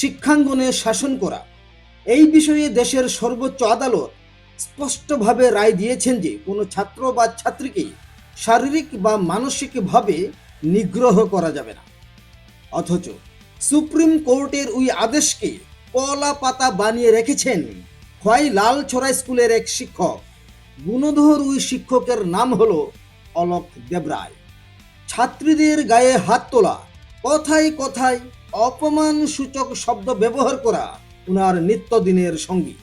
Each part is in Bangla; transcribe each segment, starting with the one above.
শিক্ষাঙ্গনে শাসন করা। এই বিষয়ে দেশের সর্বোচ্চ আদালত স্পষ্টভাবে রায় দিয়েছেন যে, কোনো ছাত্র বা ছাত্রীকে শারীরিক বা মানসিকভাবে নিগ্রহ করা যাবে না। অথচ সুপ্রিম কোর্টের ওই আদেশকে কলা পাতা বানিয়ে রেখেছেন খোয়াই লাল ছড়া স্কুলের এক শিক্ষক। গুণধর ওই শিক্ষকের নাম হল অলক দেবরায়। ছাত্রীদের গায়ে হাত তোলা, কথায় কথায় অপমান সূচক শব্দ ব্যবহার করা উনার নিত্যদিনের সঙ্গী।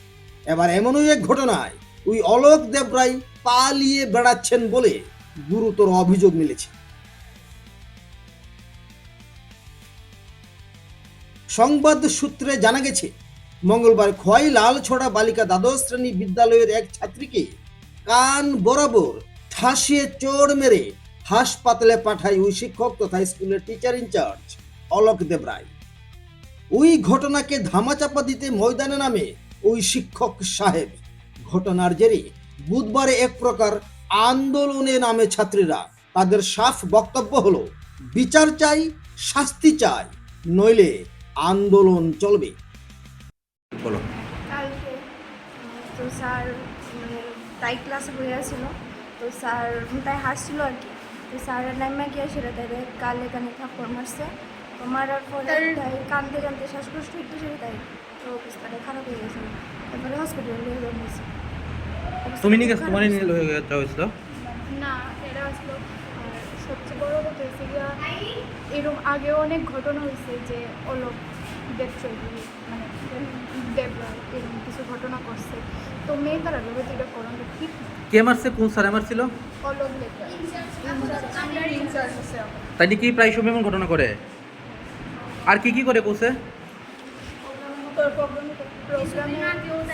এবার এমনই এক ঘটনায় ওই অলোক দেবরায় পালিয়ে বেড়াচ্ছেন বলে গুরুতর অভিযোগ মিলেছে। সংবাদ সূত্রে জানা গেছে, মঙ্গলবার খোয়াই লালছড়া বালিকা দ্বাদশ শ্রেণি বিদ্যালয়ের এক ছাত্রীকে কান বরাবর ঠাসিয়ে চোর মেরে হাসপাতালে পাঠায় ওই শিক্ষক তথা স্কুলের টিচার ইনচার্জ অলোক দেবরায়। ওই ঘটনাকে ধামাচাপা দিতে ময়দানে নামে ওই শিক্ষক সাহেব। ঘটনার জেরে বুধবারে এক প্রকার আন্দোলনে নামে ছাত্রীরা। তাদের সাফ বক্তব্য হলো বিচার চাই শাস্তি চাই নইলে আন্দোলন চলবে। বলো। কালকে তো স্যার মানে তাই ক্লাসে বসে আছিল তো স্যার তাই হাসছিল আর কি। তো স্যারের নামে গিয়ে সেটা তাই কাল এখানে থাপ্পড় মারছে। তো মারার পরে তাই কানতে কানতে শ্বাসকষ্ট একটু তাই তো অবস্থাটা খারাপ হয়ে গেছিল তারপরে হসপিটালে নিয়ে যাওয়া হয়েছে তুমি নিয়ে অবস্থা তোমার নিয়ে হয়েছে। যাওয়া হয়েছিল? না এটা আসলো আর সবচেয়ে বড় কথা হচ্ছে গিয়া এরকম আগেও অনেক ঘটনা হয়েছে যে অলোক চৌধুরী মানে দেবরা এরকম কিছু ঘটনা করছে। তো মেয়ে তারা তো এটা করানো ঠিক। কে মারছে? কোন স্যারে মারছিল? অলোক আমার। তাই নাকি প্রায় সময় এমন ঘটনা করে? আর কি কি করে কোসে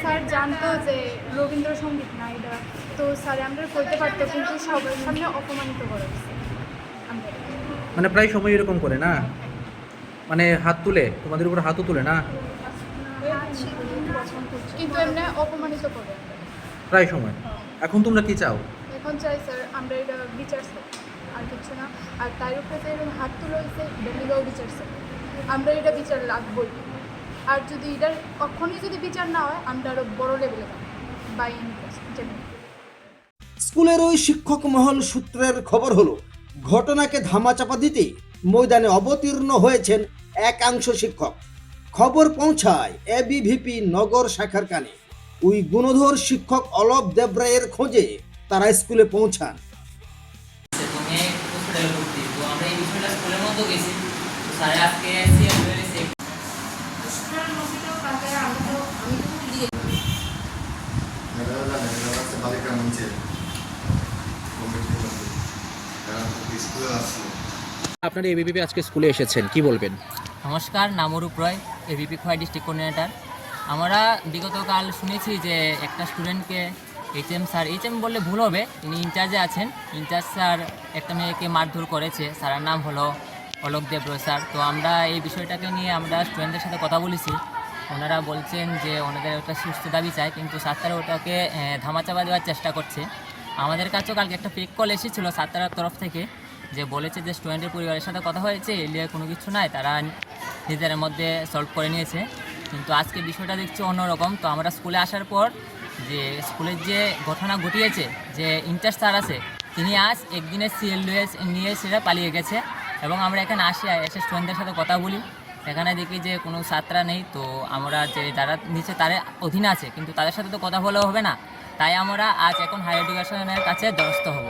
স্যার জানতো যে রবীন্দ্রসঙ্গীত না এটা। তো স্যার আমরা করতে পারতো কিন্তু সবার সামনে অপমানিত করা মানে প্রায় সময় এরকম করে না? মানে হাত তুলে তোমাদের উপর হাতও তুলে না? কিন্তু এমনি অপমানিত করে। প্রায় সময়। এখন তোমরা কি চাও? এখন চাই স্যার আমরা এটা বিচার চাই। আর কিছু না। আর তার উপরে যে হাত তুলে হয়েছে বিচার চাই। আমরা এটা বিচার লাগবই আর যদি এটার কখনই যদি বিচার না হয় আমরা আরও বড় লেভেলে বাই স্কুলের ওই শিক্ষক মহল সূত্রের খবর হলো ঘটনাকে ধামাচাপা দিতে ময়দানে অবতীর্ণ হয়েছেন একাংশ শিক্ষক। খবর পৌঁছায় এবিভিপি নগর শাখার কানে। ওই গুণধর শিক্ষক অলপ দেবরায়ের খোঁজে তারা স্কুলে পৌঁছান। আমরা এই বিষয়টা স্কুলের মধ্যে গেছি। স্যার আজকে বালিকা স্কুলে আসলো আপনারা এবিপি আজকে স্কুলে এসেছেন কি বলবেন? নমস্কার Namrup Roy ABP Khowai district coordinator. আমরা বিগতকাল শুনেছি যে একটা স্টুডেন্টকে H M sir H M বললে ভুল হবে তিনি ইনচার্জে আছেন। ইনচার্জ স্যার একটা মেয়েকে মারধর করেছে স্যারের নাম হলো অলোক দেব রয় স্যার। তো আমরা এই বিষয়টাকে নিয়ে আমরা স্টুডেন্টদের সাথে কথা বলেছি। ওনারা বলছেন যে ওনাদের একটা সুস্থ দাবি চায় কিন্তু সাতটারা ওটাকে ধামাচাপা দেওয়ার চেষ্টা করছে। আমাদের কাছেও কালকে একটা ফেক কল এসেছিল সাতটারার তরফ থেকে, যে বলেছে যে স্টুডেন্টের পরিবারের সাথে কথা হয়েছে এলিয়ে কোনো কিছু নাই, তারা নিজেদের মধ্যে সলভ করে নিয়েছে। কিন্তু আজকে বিষয়টা দেখছি অন্যরকম। তো আমরা স্কুলে আসার পর যে স্কুলের যে ঘটনা ঘটিয়েছে, যে ইন্টার স্যার আছে, তিনি আজ একদিনের সিএল নিয়ে সেটা পালিয়ে গেছে। এবং আমরা এখানে আসি এসে স্টুডেন্টদের সাথে কথা বলি। এখানে দেখি যে কোনো ছাত্রা নেই তো আমরা যে যারা নিচে তার অধীনে আছে কিন্তু তাদের সাথে তো কথা বলে হবে না। তাই আমরা আজ এখন হায়ার এডুকেশনের কাছে দ্বারস্থ হব।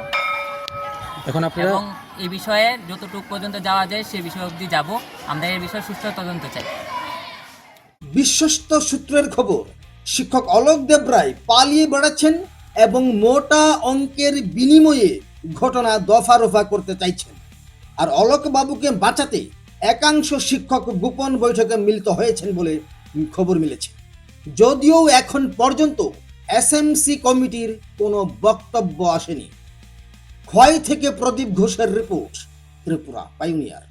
এখন আপনারা এবং এই বিষয়ে যতটুকু পর্যন্ত যাওয়া যায় সে বিষয় অবধি যাব। আমরা এই বিষয়ে সুস্থ তদন্ত চাই। বিশ্বস্ত সূত্রের খবর শিক্ষক অলোক দেবরায় পালিয়ে বেড়াচ্ছেন এবং মোটা অঙ্কের বিনিময়ে ঘটনা দফা রফা করতে চাইছেন। আর অলোকবাবুকে বাঁচাতে একাংশ শিক্ষক গোপন বৈঠকে মিলিত হয়েছেন বলে খবর মিলেছে। যদিও এখন পর্যন্ত এসএমসি কমিটির কোনো বক্তব্য আসেনি। ক্ষয় থেকে প্রদীপ ঘোষের রিপোর্ট ত্রিপুরা পাইনিয়ার